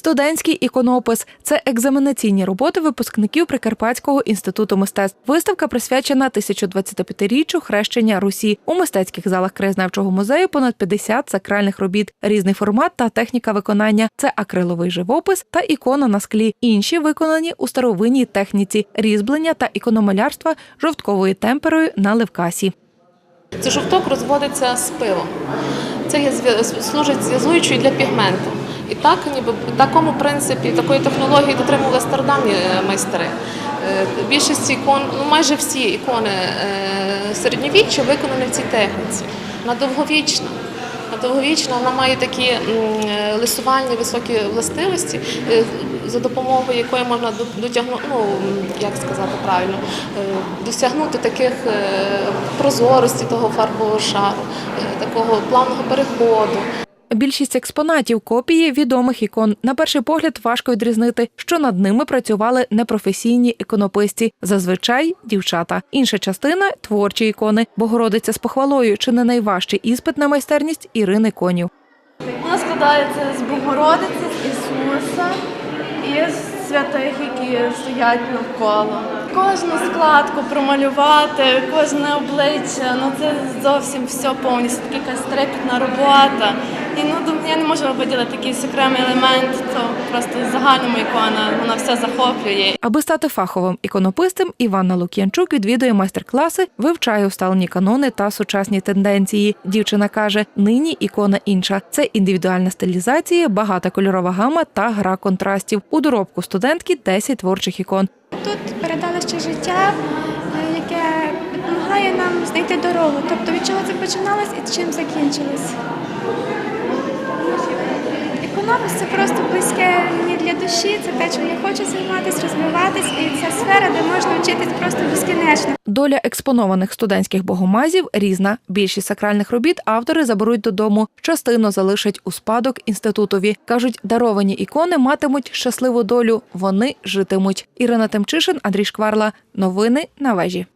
Студентський іконопис це екзаменаційні роботи випускників Прикарпатського інституту мистецтв. Виставка присвячена 1025-річчю хрещення Русі. У мистецьких залах краєзнавчого музею понад 50 сакральних робіт, різний формат та техніка виконання. Це акриловий живопис та ікона на склі. Інші виконані у старовинній техніці різьблення та ікономалярства жовтковою темперою на левкасі. Це жовток розводиться з пивом. Це служить зв'язуючою для пігменту. І так, ніби такому принципі, такої технології дотримували стародавні е, майстри. Е, Більшість ікон, ну майже всі ікони е, середньовіччя виконані в цій техніці. Вона довговічна. Вона довговічна, вона має такі лисувальні високі властивості, за допомогою якої можна дотягнути, ну як сказати правильно, досягнути таких прозорості того фарбового шару, такого плавного переходу. Більшість експонатів копії відомих ікон. На перший погляд важко відрізнити, що над ними працювали непрофесійні іконописці, зазвичай дівчата. Інша частина творчі ікони. Богородиця з похвалою чи не найважчий іспит на майстерність Ірини Конів. Вона складається з Богородиці, з Ісуса і з святих, які стоять навколо. Кожну складку промалювати, кожне обличчя, ну це зовсім все повністю така якась трепетна робота. І ну я не можу виділити якийсь окремий елемент, то просто загальному ікона, вона все захоплює. Аби стати фаховим іконописцем, Іванна Лук'янчук відвідує майстер-класи, вивчає усталені канони та сучасні тенденції. Дівчина каже: нині ікона інша. Це індивідуальна стилізація, багата кольорова гама та гра контрастів. У доробку студентки 10 творчих ікон. Тут передалище життя, е, яке допомагає нам знайти дорогу. Тобто від чого це починалось і чим закінчилось. Економіс це просто близьке мені для душі, це те, чим я хочу займатися, розвиватись, і ця сфера, де можна вчитись просто безкінечно. Доля експонованих студентських богомазів різна. Більшість сакральних робіт автори заберуть додому. Частину залишать у спадок інститутові. кажуть, даровані ікони матимуть щасливу долю. Вони житимуть. Ірина Темчишин, Андрій Шкварла. Новини на вежі.